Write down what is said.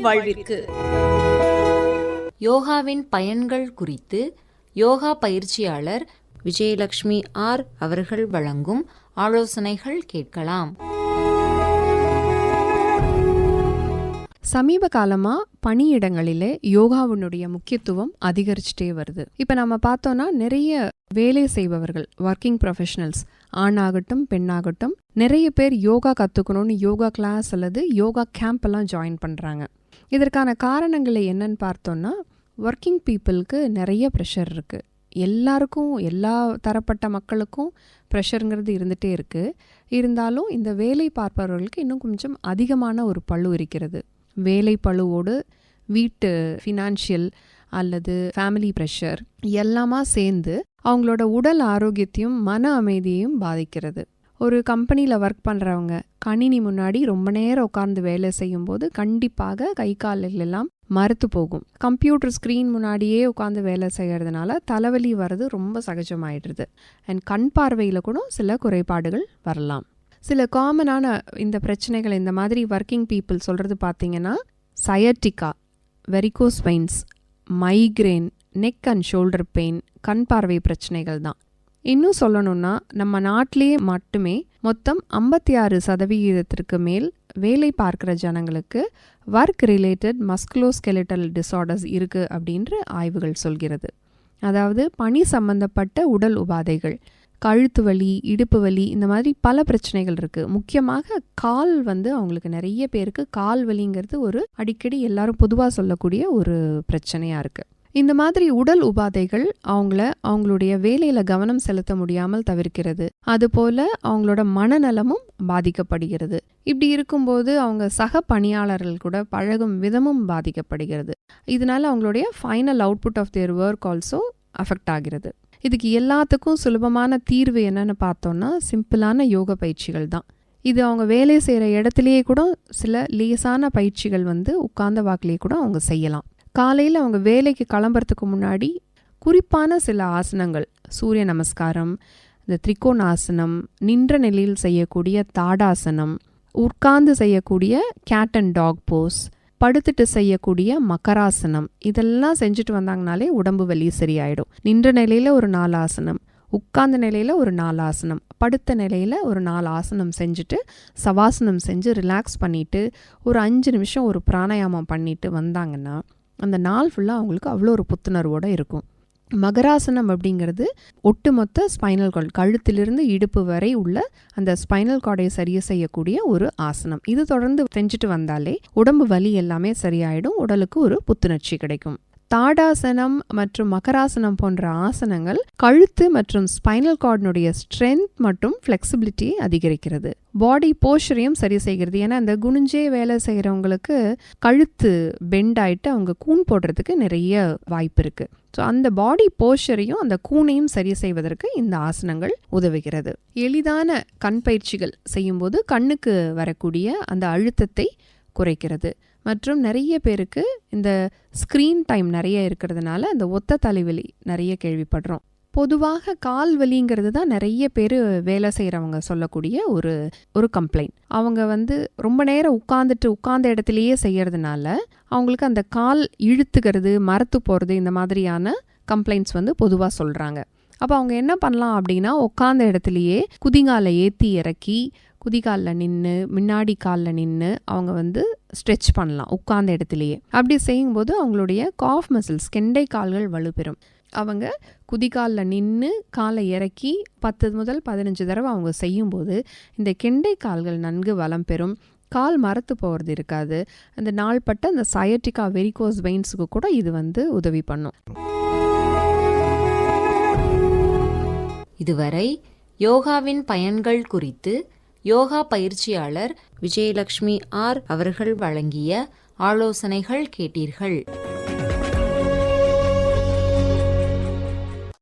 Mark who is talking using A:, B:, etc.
A: வாழ்விற்கு.
B: யோகாவின் பயன்கள் குறித்து யோகா பயிற்சியாளர் விஜயலட்சுமி ஆர் அவர்கள் வழங்கும் ஆலோசனைகள் கேட்கலாம்.
C: சமீப காலமாக பணியிடங்களிலே யோகாவினுடைய முக்கியத்துவம் அதிகரிச்சுட்டே வருது. இப்போ நம்ம பார்த்தோன்னா நிறைய வேலை செய்பவர்கள் ஒர்க்கிங் ப்ரொஃபஷனல்ஸ் ஆணாகட்டும் பெண்ணாகட்டும் நிறைய பேர் யோகா கற்றுக்கணும்னு யோகா கிளாஸ் அல்லது யோகா கேம்ப் எல்லாம் ஜாயின் பண்ணுறாங்க இதற்கான காரணங்களை என்னன்னு பார்த்தோன்னா ஒர்க்கிங் பீப்புளுக்கு நிறைய ப்ரெஷர் இருக்குது எல்லாருக்கும் எல்லா தரப்பட்ட மக்களுக்கும் ப்ரெஷருங்கிறது இருந்துகிட்டே இருக்குது இருந்தாலும் இந்த வேலை பார்ப்பவர்களுக்கு இன்னும் கொஞ்சம் அதிகமான ஒரு பளு இருக்கிறது. வேலை பளுவோடு வீட்டு ஃபினான்ஷியல் அல்லது ஃபேமிலி ப்ரெஷர் எல்லாமா சேர்ந்து அவங்களோட உடல் ஆரோக்கியத்தையும் மன அமைதியையும் பாதிக்கிறது. ஒரு கம்பெனியில் ஒர்க் பண்ணுறவங்க கணினி முன்னாடி ரொம்ப நேரம் உட்கார்ந்து வேலை செய்யும்போது கண்டிப்பாக கை கால்கள் எல்லாம் மறுத்து போகும். கம்ப்யூட்டர் ஸ்க்ரீன் முன்னாடியே உட்காந்து வேலை செய்கிறதுனால தலைவலி வர்றது ரொம்ப சகஜமாயிடுறது அண்ட் கண் பார்வையில் கூட சில குறைபாடுகள் வரலாம். சில காமனான இந்த பிரச்சனைகள் இந்த மாதிரி ஒர்க்கிங் பீப்புள் சொல்கிறது பார்த்தீங்கன்னா sciatica varicose veins migraine neck and shoulder pain கண் பார்வை பிரச்சனைகள் தான். இன்னும் சொல்லணும்னா நம்ம நாட்டிலேயே மட்டுமே மொத்தம் ஐம்பத்தி ஆறு சதவிகிதத்திற்கு மேல் வேலை பார்க்குற ஜனங்களுக்கு ஒர்க் ரிலேட்டட் மஸ்குலோஸ்கெலிட்டல் டிஸார்டர்ஸ் இருக்குது அப்படின்ற ஆய்வுகள் சொல்கிறது. அதாவது பணி சம்பந்தப்பட்ட உடல் உபாதைகள் கழுத்து வலி இடுப்பு வலி இந்த மாதிரி பல பிரச்சனைகள் இருக்குது முக்கியமாக கால் வந்து அவங்களுக்கு நிறைய பேருக்கு கால் வலிங்கிறது ஒரு அடிக்கடி எல்லாரும் பொதுவாக சொல்லக்கூடிய ஒரு பிரச்சனையாக இருக்குது இந்த மாதிரி உடல் உபாதைகள் அவங்கள அவங்களுடைய வேலையில் கவனம் செலுத்த முடியாமல் தவிர்க்கிறது. அதுபோல் அவங்களோட மனநலமும் பாதிக்கப்படுகிறது. இப்படி இருக்கும்போது அவங்க சக பணியாளர்கள் கூட பழகும் விதமும் பாதிக்கப்படுகிறது. இதனால அவங்களுடைய final output of their work also affect ஆகிறது. இதுக்கு எல்லாத்துக்கும் சுலபமான தீர்வு என்னன்னு பார்த்தோம்னா சிம்பிளான யோக பயிற்சிகள் தான். இது அவங்க வேலை செய்கிற இடத்துலையே கூட சில லேசான பயிற்சிகள் வந்து உட்கார்ந்த வாக்கிலேயே கூட அவங்க செய்யலாம். காலையில் அவங்க வேலைக்கு கிளம்புறதுக்கு முன்னாடி குறிப்பான சில ஆசனங்கள். சூரிய நமஸ்காரம் இந்த திரிகோணாசனம் நின்ற நிலையில் செய்யக்கூடிய தாடாசனம் உட்கார்ந்து செய்யக்கூடிய கேட் அண்ட் டாக் போஸ் படுத்துட்டு செய்யக்கூடிய மகராசனம் இதெல்லாம் செஞ்சுட்டு வந்தாங்கனாலே உடம்பு வலி சரியாயிடும். நின்ற நிலையில் ஒரு நாலு ஆசனம் உட்கார்ந்த நிலையில் ஒரு நாலு ஆசனம் படுத்த நிலையில் ஒரு நாலு ஆசனம் செஞ்சுட்டு சவாசனம் செஞ்சு ரிலாக்ஸ் பண்ணிவிட்டு ஒரு அஞ்சு நிமிஷம் ஒரு பிராணாயாமம் பண்ணிவிட்டு வந்தாங்கன்னா அந்த நாள் ஃபுல்லாக அவங்களுக்கு அவ்வளோ ஒரு புத்துணர்வோடு இருக்கும். மகராசனம் அப்படிங்கிறது ஒட்டுமொத்த ஸ்பைனல் கார்டு கழுத்திலிருந்து இடுப்பு வரை உள்ள அந்த ஸ்பைனல் கார்டை சரிய செய்யக்கூடிய ஒரு ஆசனம். இது தொடர்ந்து செஞ்சுட்டு வந்தாலே உடம்பு வலி எல்லாமே சரியாயிடும் உடலுக்கு ஒரு புத்துணர்ச்சி கிடைக்கும். தாடாசனம் மற்றும் மகராசனம் போன்ற ஆசனங்கள் கழுத்து மற்றும் ஸ்பைனல் கார்டினுடைய ஸ்ட்ரென்த் மற்றும் ஃப்ளெக்சிபிலிட்டி அதிகரிக்கிறது. பாடி போஷரையும் சரி செய்கிறது. ஏன்னா அந்த குனிஞ்சே வேலை செய்கிறவங்களுக்கு கழுத்து பெண்ட் ஆயிட்டு அவங்க கூன் போடுறதுக்கு நிறைய வாய்ப்பு இருக்குது ஸோ அந்த பாடி போஷரையும் அந்த கூனையும் சரி செய்வதற்கு இந்த ஆசனங்கள் உதவுகிறது. எளிதான கண் பயிற்சிகள் செய்யும்போது கண்ணுக்கு வரக்கூடிய அந்த அழுத்தத்தை குறைக்கிறது. மற்றும் நிறைய பேருக்கு இந்த ஸ்க்ரீன் டைம் நிறைய இருக்கிறதுனால அந்த ஒத்த தலைவலி நிறைய கேள்விப்படுறோம். பொதுவாக கால் வலிங்கிறது தான் நிறைய பேர் வேலை செய்கிறவங்க சொல்லக்கூடிய ஒரு ஒரு கம்ப்ளைண்ட் அவங்க வந்து ரொம்ப நேரம் உட்காந்துட்டு உட்கார்ந்த இடத்துலையே செய்கிறதுனால அவங்களுக்கு அந்த கால் இழுத்துக்கிறது மரத்து போகிறது இந்த மாதிரியான கம்ப்ளைண்ட்ஸ் வந்து பொதுவாக சொல்கிறாங்க அப்போ அவங்க என்ன பண்ணலாம் அப்படின்னா உட்காந்த இடத்துலையே குதிங்காலை ஏற்றி இறக்கி குதிகாலில் நின்று முன்னாடி காலில் நின்று அவங்க வந்து ஸ்ட்ரெச் பண்ணலாம் உட்கார்ந்த இடத்துலையே. அப்படி செய்யும்போது அவங்களுடைய காஃப் மசில்ஸ் கெண்டை கால்கள் வலுப்பெறும். அவங்க குதிகாலில் நின்று காலை இறக்கி பத்து முதல் பதினஞ்சு தடவை அவங்க செய்யும்போது இந்த கெண்டை கால்கள் நன்கு வளம் பெறும். கால் மரத்து போகிறது இருக்காது. அந்த நாள்பட்ட அந்த சயட்டிக்கா வெரிகோஸ் வெயின்ஸுக்கு கூட இது வந்து உதவி பண்ணும்.
B: இதுவரை யோகாவின் பயன்கள் குறித்து யோகா பயிற்சியாளர் விஜயலட்சுமி ஆர் அவர்கள் வழங்கிய ஆலோசனைகள் கேட்டீர்கள்.